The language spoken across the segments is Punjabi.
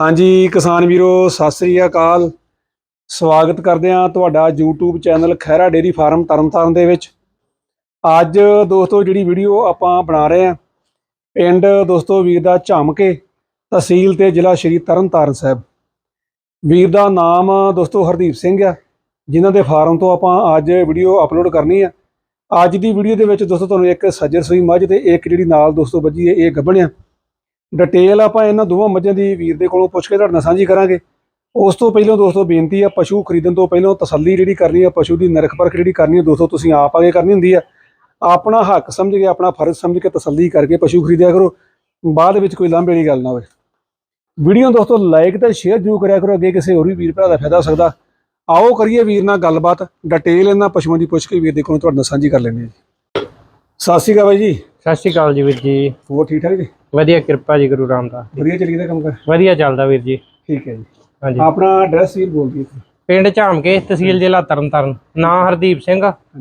ਹਾਂਜੀ ਕਿਸਾਨ ਵੀਰੋ, ਸਤਿ ਸ੍ਰੀ ਅਕਾਲ। ਸਵਾਗਤ ਕਰਦੇ ਹਾਂ ਤੁਹਾਡਾ YouTube channel Khaira dairy farm Tarn Taran ਦੇ ਵਿੱਚ। ਅੱਜ ਦੋਸਤੋ ਜਿਹੜੀ ਵੀਡੀਓ ਆਪਾਂ ਬਣਾ ਰਹੇ ਹਾਂ, ਪਿੰਡ ਦੋਸਤੋ ਵੀਰ ਦਾ ਝਾਮਕੇ, ਤਹਿਸੀਲ ਤੇ ਜ਼ਿਲ੍ਹਾ ਸ਼੍ਰੀ ਤਰਨਤਾਰਨ ਸਾਹਿਬ। ਵੀਰ ਦਾ ਨਾਮ ਦੋਸਤੋ ਹਰਦੀਪ ਸਿੰਘ ਆ, ਜਿਨ੍ਹਾਂ ਦੇ ਫਾਰਮ ਤੋਂ ਆਪਾਂ ਅੱਜ ਵੀਡੀਓ ਅਪਲੋਡ ਕਰਨੀ ਆ। ਅੱਜ ਦੀ ਵੀਡੀਓ ਦੇ ਵਿੱਚ ਦੋਸਤੋ ਤੁਹਾਨੂੰ ਇੱਕ ਸੱਜਰ ਸੂਈ ਮੱਝ ਤੇ ਇੱਕ ਜਿਹੜੀ ਨਾਲ ਦੋਸਤੋ ਵੱਜੀ ਹੈ, ਇਹ ਗੱਭਣਿਆ। ਡਿਟੇਲ ਆਪਾਂ ਇਹਨਾਂ ਦੋਵਾਂ ਮੱਝਾਂ ਦੀ ਵੀਰ ਦੇ ਕੋਲੋਂ ਪੁੱਛ ਕੇ ਤੁਹਾਡੇ ਨਾਲ ਸਾਂਝੀ ਕਰਾਂਗੇ। ਉਸ ਤੋਂ ਪਹਿਲਾਂ ਦੋਸਤੋ ਬੇਨਤੀ ਆ, ਪਸ਼ੂ ਖਰੀਦਣ ਤੋਂ ਪਹਿਲਾਂ ਤਸੱਲੀ ਜਿਹੜੀ ਕਰਨੀ ਆ, ਪਸ਼ੂ ਦੀ ਨਰਖ ਪਰਖ ਜਿਹੜੀ ਕਰਨੀ ਆ, ਦੋਸਤੋ ਤੁਸੀਂ ਆਪ ਆਗੇ ਕਰਨੀ ਹੁੰਦੀ ਆ। ਆਪਣਾ ਹੱਕ ਸਮਝ ਕੇ, ਆਪਣਾ ਫਰਜ਼ ਸਮਝ ਕੇ ਤਸੱਲੀ ਕਰਕੇ ਪਸ਼ੂ ਖਰੀਦਿਆ ਕਰੋ। ਬਾਅਦ ਵਿੱਚ ਕੋਈ ਲਾਂਭੇ ਵਾਲੀ ਗੱਲ ਨਾ ਹੋਵੇ। ਵੀਡੀਓ ਦੋਸਤੋ ਲਾਈਕ ਤੇ ਸ਼ੇਅਰ ਜ਼ਰੂਰ ਕਰਿਆ ਕਰੋ, ਅੱਗੇ ਕਿਸੇ ਹੋਰ ਵੀ ਵੀਰ ਭਰਾ ਦਾ ਫਾਇਦਾ ਹੋ ਸਕਦਾ। ਆਓ ਕਰੀਏ ਵੀਰ ਨਾਲ ਗੱਲਬਾਤ ਡਿਟੇਲ ਇਹਨਾਂ ਪਸ਼ੂਆਂ ਦੀ ਪੁੱਛ ਕੇ ਵੀਰ ਦੇ ਕੋਲੋਂ ਤੁਹਾਡੇ ਨਾਲ ਸਾਂਝੀ ਕਰ ਲੈਂਦੇ ਹਾਂ ਜੀ। ਸਤਿ ਸ਼੍ਰੀ ਅਕਾਲ ਬਾਈ ਜੀ। ਸਤਿ ਸ਼੍ਰੀ ਅਕਾਲ ਜੀ ਵੀਰ ਜੀ। ਹੋਰ ਠੀਕ ਠਾਕ ਜੀ? ਵਧੀਆ ਕਿਰਪਾ ਜੀ ਗੁਰੂ ਰਾਮਦਾਸ ਵਧੀਆ ਚੱਲੀ ਕੰਮ ਕਰ? ਵਧੀਆ ਚੱਲਦਾ ਵੀਰ ਜੀ। ਠੀਕ ਹੈ ਜੀ। ਹਾਂਜੀ। ਆਪਣਾ ਐਡਰੈਸ ਵੀਰ ਬੋਲ ਦਿਓ ਪਿੰਡ ਝਾਮਕੇ ਤਹਿਸੀਲ ਜ਼ਿਲ੍ਹਾ ਤਰਨਤਾਰਨ। ਨਾਂ ਹਰਦੀਪ ਸਿੰਘ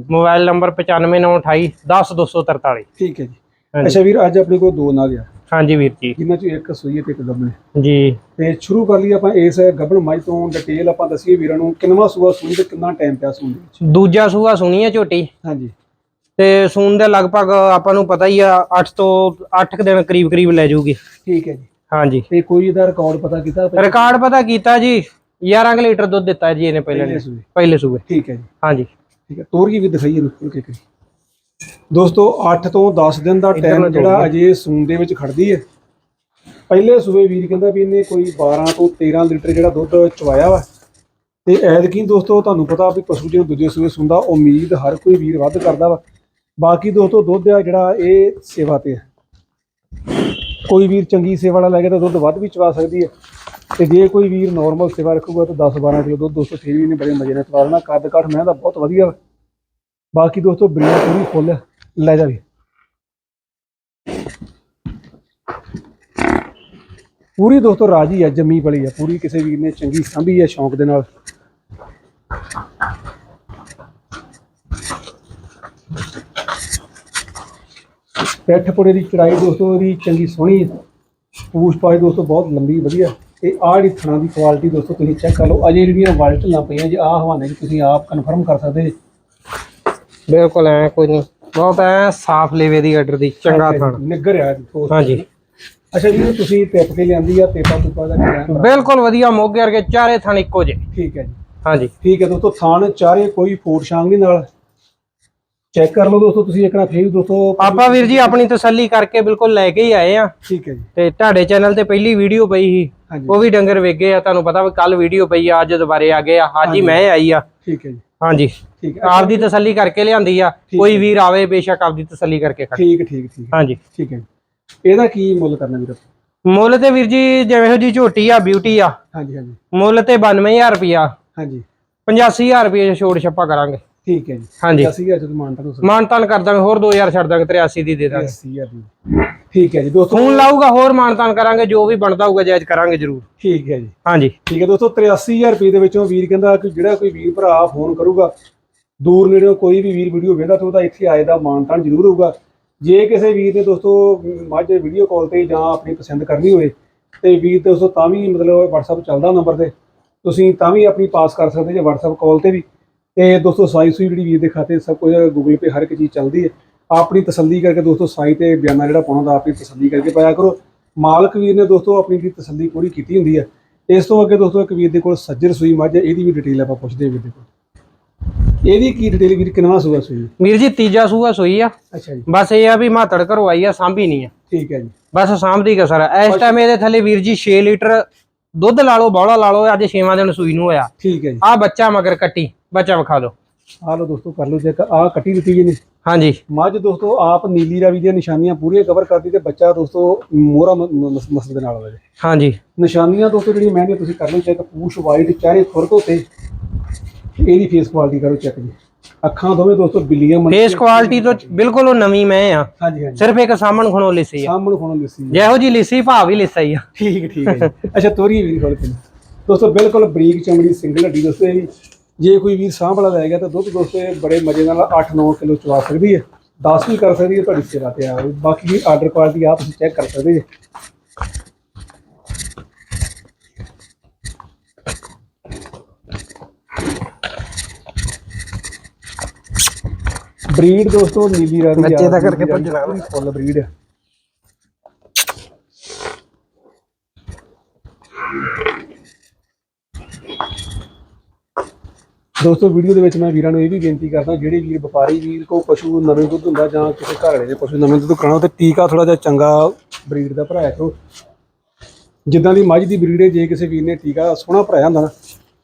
ਮੋਬਾਈਲ ਨੰਬਰ 95928 10243 ਠੀਕ ਹੈ ਜੀ। ਅੱਛਾ ਵੀਰ ਅੱਜ ਆਪਣੇ ਕੋਲ ਦੋ ਨਾਗ ਆ ਹਾਂਜੀ ਵੀਰ ਜੀ। ਜਿਨ੍ਹਾਂ ਚੋਂ ਇੱਕ ਸੂਈ ਹੈ ਤੇ ਇੱਕ ਗੱਭਣ ਹੈ। ਜੀ। ਤੇ ਸ਼ੁਰੂ ਕਰ ਲਈ ਆਪਾਂ ਇਸ ਗੱਭਣ ਮੱਝ ਤੋਂ ਡਿਟੇਲ ਆਪਾਂ ਦੱਸੀਏ ਵੀਰਾਂ ਨੂੰ ਕਿੰਨਵਾ ਸੂਆ ਸੂਈ ਤੇ ਕਿੰਨਾ ਟਾਈਮ ਪਿਆ ਸੂਣ ਦੇ ਵਿੱਚ? ਦੂਜਾ ਸੂਆ ਸੁਣੀ ਹੈ ਝੋਟੀ? ਹਾਂਜੀ। ਤੇ ਸੂਣ ਦੇ ਲਗਭਗ ਆਪਾਂ ਨੂੰ ਪਤਾ ਹੀ ਆ 8 ਤੋਂ 8 ਦਿਨ ਕਰੀਬ ਕਰੀਬ ਲੈ ਜਾਊਗੀ ਠੀਕ ਹੈ ਜੀ। ਹਾਂਜੀ। ਤੇ ਕੋਈ ਇਹਦਾ ਰਿਕਾਰਡ ਪਤਾ ਕੀਤਾ? ਰਿਕਾਰਡ ਪਤਾ ਕੀਤਾ ਜੀ 11 ਕੁ ਲੀਟਰ ਦੁੱਧ ਦਿੱਤਾ ਜੀ ਇਹਨੇ ਪਹਿਲੇ ਪਹਿਲੇ ਸੂਏ। ਠੀਕ ਹੈ ਜੀ। ਹਾਂਜੀ। ਠੀਕ ਹੈ। ਤੋਰ ਕੀ ਵੀ ਦਿਖਾਈਏ ਇਹਨੂੰ ਇੱਕ ਇੱਕ। ਦੋਸਤੋ 8 ਤੋਂ 10 ਦਿਨ ਦਾ ਟਾਈਮ ਜਿਹੜਾ ਅਜੇ ਸੂਣ ਦੇ ਵਿੱਚ ਖੜਦੀ ਹੈ। ਪਹਿਲੇ ਸੂਏ ਵੀਰ ਕਹਿੰਦਾ ਵੀ ਇਹਨੇ ਕੋਈ 12 ਤੋਂ 13 ਲੀਟਰ ਜਿਹੜਾ ਦੁੱਧ ਚਵਾਇਆ ਵਾ। ਤੇ ਐਤਕੀ ਦੋਸਤੋ ਤੁਹਾਨੂੰ ਪਤਾ ਵੀ ਪਸ਼ੂ ਜਦੋਂ ਦੂਜੇ ਸੂਏ ਸੁੰਦਾ ਉਮੀਦ ਹਰ ਕੋਈ ਵੀਰ ਵੱਧ ਕਰਦਾ ਵਾ। ਬਾਕੀ ਦੋਸਤੋ, ਦੁੱਧ ਆ ਜਿਹੜਾ ਇਹ ਸੇਵਾ ਤੇ ਹੈ। ਕੋਈ ਵੀਰ ਚੰਗੀ ਸੇਵਾ ਵਾਲਾ ਲੈ ਕੇ ਤਾਂ ਦੁੱਧ ਵੱਧ ਵੀ ਚਵਾ ਸਕਦੀ ਹੈ। ਤੇ ਜੇ ਕੋਈ ਵੀਰ ਨਾਰਮਲ ਸੇਵਾ ਰੱਖੂਗਾ ਤਾਂ 10 12 ਕਿਲੋ ਦੁੱਧ ਦੋਸਤੋ ਫਿਰ ਵੀ ਨੇ ਬੜੇ ਮਜ਼ੇ ਨਾਲ ਚਵਾ ਲੈਣਾ ਕੱਦ ਕੱਠ ਮੈਂ ਦਾ ਬਹੁਤ ਵਧੀਆ ਵਾ। ਬਾਕੀ ਦੋਸਤੋ ਬਰੀਡ ਪੂਰੀ ਫੁੱਲ ਲੈ ਜਾ ਵੀ ਪੂਰੀ ਦੋਸਤੋ ਰਾਜੀ ਹੈ, ਜੰਮੀ ਪਲੀ ਆ ਪੂਰੀ ਕਿਸੇ ਵੀਰ ਨੇ ਚੰਗੀ ਸਾਂਭੀ ਹੈ ਸ਼ੌਂਕ ਦੇ ਨਾਲ। ਪੈਠ ਪੁੜੇ ਦੀ ਚੜਾਈ ਦੋਸਤੋ ਇਹਦੀ ਚੰਗੀ ਸੋਹਣੀ ਪੂਛ ਪਾਏ ਦੋਸਤੋ ਬਹੁਤ ਲੰਬੀ ਵਧੀਆ। ਤੇ ਆਹ ਜਿਹੜੀ ਥਣਾ ਦੀ ਕੁਆਲਿਟੀ ਦੋਸਤੋ ਤੁਸੀਂ ਚੈੱਕ ਕਰ ਲਓ। ਅਜੇ ਜਿਹੜੀਆਂ ਵਾਲਟ ਲਾਂ ਪਈਆਂ ਜੇ ਆਹ ਹਵਾਨੇ ਚ ਤੁਸੀਂ ਆਪ ਕਨਫਰਮ ਕਰ ਸਕਦੇ। ਜੀ ਬਿਲਕੁਲ ਐ ਕੋਈ ਨਹੀਂ। ਬਹੁਤ ਐ ਸਾਫ਼ ਲੇਵੇ ਦੀ ਆਰਡਰ ਦੀ ਚੰਗਾ ਥਣ। ਨਿੱਗਰ ਆ ਦੋਸਤੋ। ਹਾਂਜੀ। ਅੱਛਾ ਜੀ ਤੁਸੀਂ ਟਿਪ ਕੇ ਲਿਆਂਦੀ ਆ ਤੇਪਾ ਤੁਪਾ ਦਾ ਬਿਲਕੁਲ ਵਧੀਆ ਮੋਗੇ ਵਰਗੇ ਚਾਰੇ ਥਣ ਇੱਕੋ ਜੇ ਠੀਕ ਹੈ ਜੀ। ਹਾਂਜੀ। ਠੀਕ ਹੈ ਦੋਸਤੋ ਥਾਣ ਚਾਰੇ ਕੋਈ ਸ਼ਾਂਗ ਨਹੀਂ ਨਾਲ। ਚੈੱਕ ਕਰ ਲਓ ਦੋਸਤੋ ਤੁਸੀਂ ਇੱਕ ਫੇਰ ਦੋਸਤੋ ਆਪਾਂ ਵੀਰ ਜੀ ਆਪਣੀ ਤਸੱਲੀ ਕਰਕੇ ਬਿਲਕੁਲ ਲੈ ਕੇ ਹੀ ਆਏ ਆ। ਠੀਕ ਹੈ ਜੀ। ਤੇ ਤੁਹਾਡੇ ਚੈਨਲ ਤੇ ਪਹਿਲੀ ਵੀਡੀਓ ਪਈ ਸੀ ਉਹ ਵੀ ਡੰਗਰ ਵੇਗੇ ਆ ਤੁਹਾਨੂੰ ਪਤਾ ਕੱਲ ਵੀਡੀਓ ਪਈ ਆ ਅੱਜ ਦੁਬਾਰੇ ਆ ਗਏ ਆ ਅੱਜ ਹੀ ਮੈਂ ਆਈ ਆ। ਠੀਕ ਹੈ ਜੀ। ਹਾਂਜੀ। ਠੀਕ ਹੈ। ਆਪਦੀ ਤਸੱਲੀ ਕਰਕੇ ਲਿਆਂਦੀ ਆ ਕੋਈ ਵੀਰ ਆਵੇ ਬੇਸ਼ੱਕ ਆਪਦੀ ਤਸੱਲੀ ਕਰਕੇ ਖੜੇ ਠੀਕ ਠੀਕ ਠੀਕ। ਹਾਂਜੀ। ਠੀਕ ਹੈ। ਇਹਦਾ ਕੀ ਮੁੱਲ ਕਰਨਾ ਵੀਰ? ਮੁੱਲ ਤੇ ਵੀਰ ਜੀ ਜਿਵੇਂ ਜੀ ਝੋਟੀ ਆ ਬਿਊਟੀ ਆ। ਹਾਂਜੀ ਹਾਂਜੀ। ਮੁੱਲ ਤੇ 92000 ਰੁਪਿਆ ਹਾਂਜੀ। 85000 ਰੁਪਏ ਛੋੜ ਛੱਪਾ ਕਰਾਂਗੇ। ਠੀਕ ਹੈ ਜੀ। ਹਾਂਜੀ। 80000 ਜਦੋਂ ਮਾਨਤਾ ਨੂੰ ਮਾਨ ਤਾਨ ਕਰ ਦਾਂਗੇ ਹੋਰ 2000 ਛੱਡ ਦਾਂਗੇ 83 ਦੀ ਦੇ ਦਾਂਗੇ। 80000 ਦੀ। ਠੀਕ ਹੈ ਜੀ ਦੋਸਤੋ। ਫੋਨ ਲਾਊਗਾ ਹੋਰ ਮਾਨ ਤਾਨ ਕਰਾਂਗੇ ਜੋ ਵੀ ਬਣਦਾ ਹੋਊਗਾ ਜਾਇਜ਼ ਕਰਾਂਗੇ ਜ਼ਰੂਰ। ਠੀਕ ਹੈ ਜੀ। ਹਾਂਜੀ। ਠੀਕ ਹੈ ਦੋਸਤੋ 83000 ਰੁਪਏ ਦੇ ਵਿੱਚੋਂ ਵੀਰ ਕਹਿੰਦਾ ਕਿ ਜਿਹੜਾ ਕੋਈ ਵੀਰ ਭਰਾ ਫੋਨ ਕਰੂਗਾ ਦੂਰ ਨੇੜਿਓਂ ਕੋਈ ਵੀ ਵੀਰ ਵੀਡੀਓ ਵੇਖਦਾ ਤਾਂ ਉਹਦਾ ਇੱਥੇ ਆਏ ਦਾ ਮਾਨਤਾਨ ਜ਼ਰੂਰ ਹੋਊਗਾ। ਜੇ ਕਿਸੇ ਵੀਰ ਨੇ ਦੋਸਤੋ ਮੱਝ ਵੀਡੀਓ ਕਾਲ ਤੇ ਜਾਂ ਆਪਣੀ ਪਸੰਦ ਕਰਨੀ ਹੋਵੇ ਤੇ ਵੀਰ ਦੋਸਤੋ ਤਾਂ ਵੀ ਮਤਲਬ WhatsApp ਚੱਲਦਾ ਨੰਬਰ ਤੇ। ਤੁਸੀਂ ਤਾਂ ਵੀ ਆਪਣੀ ਪਾਸ ਕਰ ਸਕਦੇ ਜੇ WhatsApp ਕਾਲ ਤੇ ਵੀ। ਤੇ ਦੋਸਤੋ ਸਾਈ ਸੂਈ ਜਿਹੜੀ ਵੀਰ ਦੇ ਖਾਤੇ ਸਭ ਕੁਝ ਗੂਗਲ ਪੇ ਹਰ ਇੱਕ ਚੀਜ਼ ਚੱਲਦੀ ਹੈ। ਆਪਣੀ ਤਸੱਲੀ ਕਰਕੇ ਦੋਸਤੋ ਸਾਈ ਤੇ ਬਿਆਨਾ ਜਿਹੜਾ ਪਾਉਣਾ ਦਾ ਆਪਣੀ ਤਸੱਲੀ ਕਰਕੇ ਪਾਇਆ ਕਰੋ। ਮਾਲਕ ਵੀਰ ਨੇ ਦੋਸਤੋ ਆਪਣੀ ਦੀ ਤਸੱਲੀ ਪੂਰੀ ਕੀਤੀ ਹੁੰਦੀ ਹੈ। ਇਸ ਤੋਂ ਅੱਗੇ ਦੋਸਤੋ ਇੱਕ ਵੀਰ ਦੇ ਕੋਲ ਸੱਜਰ ਸੂਈ ਮੱਝ ਇਹਦੀ ਵੀ ਡਿਟੇਲ ਆਪਾਂ ਪੁੱਛਦੇ ਹਾਂ ਵੀਰ ਦੇ ਕੋਲ। ਇਹਦੀ ਕੀ ਡਿਟੇਲ ਵੀਰ ਕਿੰਨਵਾ ਸੂਆ ਸੂਈ? ਵੀਰ ਜੀ ਤੀਜਾ ਸੂਆ ਸੋਈ ਆ। ਅੱਛਾ ਜੀ। ਬਸ ਇਹ ਆ ਵੀ ਮਾਤੜ ਘਰੋਂ ਆਈ ਆ ਸਾਂਭੀ ਨਹੀਂ ਆ। ਠੀਕ ਹੈ ਜੀ। ਬਸ ਸਾਂਭਦੀ ਕਸਰ ਆ ਇਸ ਟਾਈਮ ਇਹਦੇ ਥੱਲੇ ਵੀਰ ਜੀ 6 ਲੀਟਰ ਦੁੱਧ ਲਾ ਲਓ ਬੌਲਾ ਲਾ ਲਓ ਅੱਜ 6ਵਾਂ ਦਿਨ ਸੂਈ ਨੂੰ ਹੋਇਆ। ਠੀਕ ਹੈ ਜੀ। ਆ ਬੱਚਾ ਮਗਰ ਕੱਟੀ ਬੱਚਾ ਵਿਖਾ ਦਿਓ। ਆਹ ਲਓ ਦੋਸਤੋ ਕਰ ਲਓ ਚੈੱਕ ਆਹ ਕੱਟੀ ਦਿੱਤੀ ਜੀ ਨੇ ਹਾਂਜੀ। ਮੱਝ ਦੋਸਤੋ ਆਪ ਨੀਲੀ ਰਾਵੀ ਦੀਆਂ ਨਿਸ਼ਾਨੀਆਂ ਪੂਰੀਆਂ ਕਵਰ ਕਰਦੀ ਤੇ ਬੱਚਾ ਦੋਸਤੋ ਮੋਹਰਾ ਮਸਲ ਦੇ ਨਾਲ ਹੋਵੇ ਹਾਂਜੀ। ਨਿਸ਼ਾਨੀਆਂ ਦੋਸਤੋ ਜਿਹੜੀਆਂ ਮਹਿੰਗੀਆਂ ਤੁਸੀਂ ਕਰ ਲਓ ਚੈੱਕ ਪੂਛ ਵਾਈਟ ਚਾਰੇ ਖੁਰ ਧੋਤੇ ਇਹਦੀ ਫੇਸ ਕੁਆਲਿਟੀ ਕਰੋ ਚੈੱਕ ਜੀ। ਅੱਖਾਂ ਦੋਵੇਂ ਦੋਸਤੋ ਬਿੱਲੀਆਂ ਮਨ ਫੇਸ ਕੁਆਲਿਟੀ ਤੋਂ ਬਿਲਕੁਲ ਉਹ ਨਵੀਂ ਮੈਂ ਆ। ਹਾਂਜੀ। ਹਾਂਜੀ ਸਿਰਫ ਇੱਕ ਸਾਹਮਣ ਖਣੋ ਲਿਸੀ ਆ। ਸਾਹਮਣੇ ਖੋਣੋਂ ਲਿਸੀ ਜਿਹੋ ਜੀ ਲਿਸੀ ਭਾਵ ਵੀ ਲਿਸਾ ਹੀ ਆ। ਠੀਕ ਠੀਕ ਹੈ ਜੀ। ਅੱਛਾ ਤੋਰੀ ਵੀ ਖੋਲ ਕੇ। ਦੋਸਤੋ ਬਿਲਕੁਲ ਬਰੀਕ ਚਮੜੀ ਸਿੰਗਲ ਹੱਡੀ ਦੋਸਤੋ ਇਹ ਵੀ। ਜੇ ਕੋਈ ਵੀਰ ਸਾਂਭ ਵਾਲਾ ਲੈ ਗਿਆ ਤਾਂ ਦੁੱਧ ਦੋਸਤੋ ਇਹ ਬੜੇ ਮਜ਼ੇ ਨਾਲ 8-9 ਕਿਲੋ ਚਵਾ ਸਕਦੀ ਹੈ। 10 ਵੀ ਕਰ ਸਕਦੀ ਹੈ ਤੁਹਾਡੀ ਸੇਵਾ ਤੇ ਆ। ਬਾਕੀ ਆਰਡਰ ਕੁਆਲਿਟੀ ਆ ਤੁਸੀਂ ਚੈੱਕ ਕਰ ਸਕਦੇ ਜੀ। ਬਰੀਡ ਦੋਸਤੋ ਨੀਲੀ ਰਾਵੀ ਬੱਚੇ ਦਾ ਕਰਕੇ ਭੱਜਣਾ। ਪੂਰੀ ਫੁੱਲ ਬਰੀਡ ਦੋਸਤੋ ਵੀਡੀਓ ਦੇ ਵਿੱਚ ਮੈਂ ਵੀਰਾਂ ਨੂੰ ਇਹ ਵੀ ਬੇਨਤੀ ਕਰਦਾ ਜਿਹੜੇ ਵੀਰ ਵਪਾਰੀ ਵੀਰ ਕੋ ਪਸ਼ੂ ਨਵੇਂ ਦੁੱਧ ਹੁੰਦਾ ਜਾਂ ਕਿਸੇ ਘਰ ਵਾਲੇ ਦੇ ਪਸ਼ੂ ਨਵੇਂ ਦੁੱਧ ਕਰਾਉਣਾ ਤੇ ਟੀਕਾ ਥੋੜਾ ਜਿਹਾ ਚੰਗਾ ਬਰੀਡ ਦਾ ਭਰਾਇਆ ਕਰੋ ਜਿੱਦਾਂ ਦੀ ਮੱਝ ਦੀ ਬਰੀਡ ਹੈ ਜੇ ਕਿਸੇ ਵੀਰ ਨੇ ਟੀਕਾ ਸੋਹਣਾ ਭਰਾਇਆ ਹੁੰਦਾ ਨਾ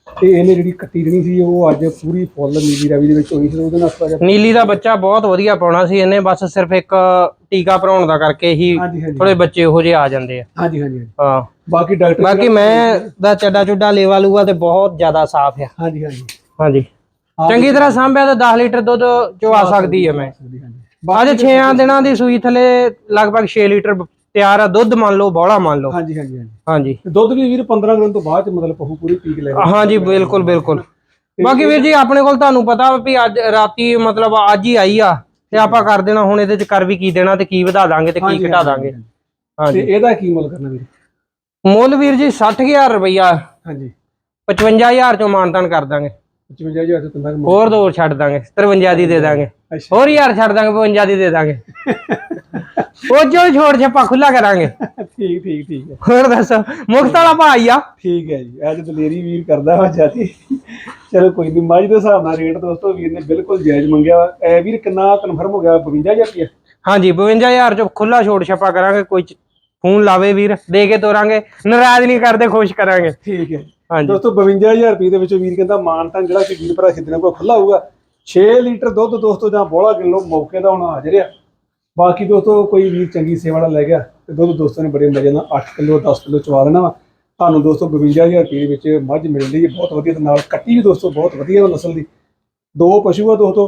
ਤੇ ਇਹਨੇ ਜਿਹੜੀ ਕੱਟੀ ਦੇਣੀ ਸੀ ਉਹ ਅੱਜ ਪੂਰੀ ਫੁੱਲ ਨੀਲੀ ਰਾਵੀ ਦੇ ਵਿੱਚ ਹੋਈ ਸੀ ਉਹਦੇ ਨਾਲ ਨੀਲੀ ਦਾ ਬੱਚਾ ਬਹੁਤ ਵਧੀਆ ਪਾਉਣਾ ਸੀ ਇਹਨੇ ਬਸ ਸਿਰਫ ਇੱਕ ਟੀਕਾ ਭਰਾਉਣ ਦਾ ਕਰਕੇ ਹੀ ਹਾਂਜੀ ਹਾਂਜੀ। ਥੋੜੇ ਬੱਚੇ ਇਹੋ ਜਿਹੇ ਆ ਜਾਂਦੇ ਆ। ਹਾਂਜੀ ਹਾਂਜੀ। ਹਾਂ। ਬਾਕੀ ਡਾਕਟਰ ਬਾਕੀ ਮੈਂ ਦਾ ਚੱਡਾ ਚੁੱਡਾ ਲੇਵਾ ਲੂਆ ਤੇ ਬਹੁਤ ਜ਼ਿਆਦਾ ਸਾਫ਼ ਆ। ਹਾਂਜੀ ਹਾਂਜੀ। ਹਾਂਜੀ। ਆਪ ਚੰਗੀ ਤਰ੍ਹਾਂ ਸਾਂਭਿਆ ਤਾਂ 10 ਲੀਟਰ ਦੁੱਧ ਚਵਾ ਸਕਦੀ ਹੈ ਮੈਂ। ਹਾਂਜੀ। ਹਾਂਜੀ ਅੱਜ 6 ਦਿਨਾਂ ਦੀ ਸੂਈ ਥਲੇ ਲਗਭਗ 6 ਲੀਟਰ ਤਿਆਰ ਆ ਦੁੱਧ ਮੰਨ ਲਓ ਬੋਲਾ ਮੰਨ ਲਓ। ਹਾਂਜੀ ਹਾਂਜੀ ਹਾਂਜੀ। ਹਾਂਜੀ। ਤੇ ਦੁੱਧ ਵੀ ਵੀਰ 15 ਦਿਨ ਤੋਂ ਬਾਅਦ ਚ ਮਤਲਬ ਪਹੂ ਪੂਰੀ ਪੀਕ ਲੈ ਹਾਂਜੀ ਬਿਲਕੁਲ ਬਿਲਕੁਲ। ਬਾਕੀ ਵੀਰ ਜੀ ਆਪਣੇ ਕੋਲ ਤੁਹਾਨੂੰ ਪਤਾ ਵਾ ਅੱਜ ਰਾਤੀ ਮਤਲਬ ਅੱਜ ਹੀ ਆਈ ਆ ਤੇ ਆਪਾਂ ਕਰ ਦੇਣਾ ਹੁਣ ਇਹਦੇ ਚ ਕਰ ਵੀ ਕੀ ਦੇਣਾ ਤੇ ਕੀ ਵਧਾ ਦਾਂਗੇ ਤੇ ਕੀ ਘਟਾ ਹਾਂਜੀ, ਦਾਂਗੇ। ਤੇ ਹਾਂਜੀ। ਇਹਦਾ ਕੀ ਮੁੱਲ ਕਰਨਾ ਵੀਰ? ਮੁੱਲ ਵੀਰ ਜੀ 60000 ਰੁਪਈਆ। ਹਾਂਜੀ। 55000 ਚੋਂ ਮਾਨਤਾਨ ਕਰ ਦਾਂਗੇ। 55000 ਤੋਂ ਤੰਦਾ ਮੁੱਲ? ਹੋਰ ਦੋ ਛੱਡ ਦਾਂਗੇ 53 ਦੀ ਦੇ ਦਾਂਗੇ। ਹੋਰ ਯਾਰ ਛੱਡ ਦਾਂਗੇ 52 ਦੀ ਦੇ ਦਾਂਗੇ। ਉਹ ਜੋ ਛੋੜ ਛੱਪਾ ਖੁੱਲਾ ਕਰਾਂਗੇ। ਠੀਕ ਠੀਕ ਠੀਕ ਹੈ। ਹੋਰ ਦੱਸੋ ਮੁਕਤ ਵਾਲਾ ਭਾਈ ਆ। ਠੀਕ ਹੈ ਜੀ ਅੱਜ ਦਲੇਰੀ ਵੀਰ ਕਰਦਾ ਵਾ ਜਿਆਦੀ। ਚਲੋ ਕੋਈ ਨਹੀਂ ਮੱਝ ਦੇ ਹਿਸਾਬ ਨਾਲ ਰੇਟ ਦੋਸਤੋ ਵੀਰ ਨੇ ਬਿਲਕੁਲ ਜਾਇਜ਼ ਮੰਗਿਆ ਵਾ। ਇਹ ਵੀਰ ਕਿੰਨਾ ਕਨਫਰਮ ਹੋ ਗਿਆ 52000 ਰੁਪਏ ਹਾਂਜੀ 52000 ਚੋਂ ਖੁੱਲਾ ਛੋੜ ਛੱਪਾ ਕਰਾਂਗੇ ਕੋਈ ਫੋਨ ਲਾਵੇ ਵੀਰ ਦੇ ਕੇ ਤੋਰਾਂਗੇ ਨਾਰਾਜ਼ ਨਹੀਂ ਕਰਦੇ ਖੁਸ਼ ਕਰਾਂਗੇ। ਠੀਕ ਹੈ। ਹਾਂਜੀ। ਦੋਸਤੋ 52000 ਰੁਪਏ ਦੇ ਵਿੱਚੋਂ ਵੀਰ ਕਹਿੰਦਾ ਮਾਨ ਤਾਂ ਜਿਹੜਾ ਕਿ ਵੀਰ ਭਰਾ ਖਿੱਦਣੇ ਕੋ ਖੁੱਲਾ ਹੋਊਗਾ 6 ਲੀਟਰ ਦੁੱਧ ਦੋਸਤੋ ਜਾਂ ਬੋਲਾ ਕਿਲੋ ਮੌਕੇ ਦਾ ਹੁਣ ਹਾਜ਼ਰ ਆ। ਬਾਕੀ ਦੋਸਤੋ ਕੋਈ ਵੀਰ ਚੰਗੀ ਸੇਵਾ ਵਾਲਾ ਲੈ ਗਿਆ ਤੇ ਦੁੱਧ ਦੋਸਤੋ ਨੇ ਬੜੇ ਮਜ਼ੇ ਨਾਲ 8 ਕਿਲੋ 10 ਕਿਲੋ ਚਵਾ ਦੇਣਾ ਵਾ। ਤੁਹਾਨੂੰ ਦੋਸਤੋ 52000 ਰੁਪਏ ਦੇ ਵਿੱਚ ਮੱਝ ਮਿਲਦੀ ਹੈ ਬਹੁਤ ਵਧੀਆ ਤੇ ਨਾਲ ਕੱਟੀ ਵੀ ਦੋਸਤੋ ਬਹੁਤ ਵਧੀਆ ਵਾ ਨਸਲ ਦੀ। ਦੋ ਪਸ਼ੂ ਆ ਦੋਸਤੋ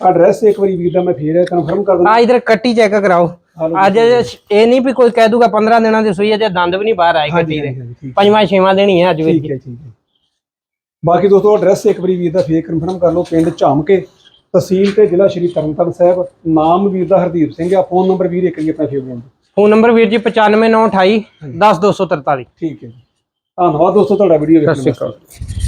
ਐਡਰੈਸ ਇੱਕ ਵਾਰੀ ਵੀਰ ਦਾ ਮੈਂ ਫੇਰ ਕਨਫਰਮ ਕਰ ਦਿੰਦਾ। ਆ ਇਧਰ ਕੱਟੀ ਚੈੱਕ ਕਰਾਓ। ਅੱਜ ਇਹ ਨਹੀਂ ਵੀ ਕੋਈ ਕਹਿ ਦੂਗਾ 15 ਦਿਨਾਂ ਦੀ ਸੂਈ ਹੈ ਦੰਦ ਵੀ ਨਹੀਂ ਬਾਹਰ ਆਏ ਕੱਟੀ ਦੇ। ਪੰਜਵਾਂ ਛੇਵਾਂ ਦੇਣੀ ਹੈ ਅੱਜ ਵੀ। ਠੀਕ ਹੈ ਠੀਕ ਹੈ। ਬਾਕੀ ਦੋਸਤੋ ਐਡਰੈਸ ਇੱਕ ਵਾਰੀ ਵੀਰ ਦਾ ਫੇਰ ਕਨਫਰਮ ਕਰ ਲਓ ਪਿੰਡ ਝਾਮਕੇ। ਤਹਿਸੀਲ ਤੇ ਜ਼ਿਲ੍ਹਾ ਸ਼੍ਰੀ ਤਰਨਤਾਰਨ ਸਾਹਿਬ ਨਾਮ ਵੀਰ ਦਾ ਹਰਦੀਪ ਸਿੰਘ ਆ ਫੋਨ ਨੰਬਰ ਵੀਰ ਇੱਕ ਵਾਰੀ ਆਪਣਾ ਦਿਓ ਫੋਨ ਨੰਬਰ ਵੀਰ ਜੀ 95928 10243 ਠੀਕ ਹੈ ਜੀ। ਧੰਨਵਾਦ ਦੋਸਤੋ ਤੁਹਾਡਾ ਵੀਡੀਓ ਸਤਿ ਵੇਖਣ ਸ਼੍ਰੀ ਵਾਸਤੇ। ਅਕਾਲ।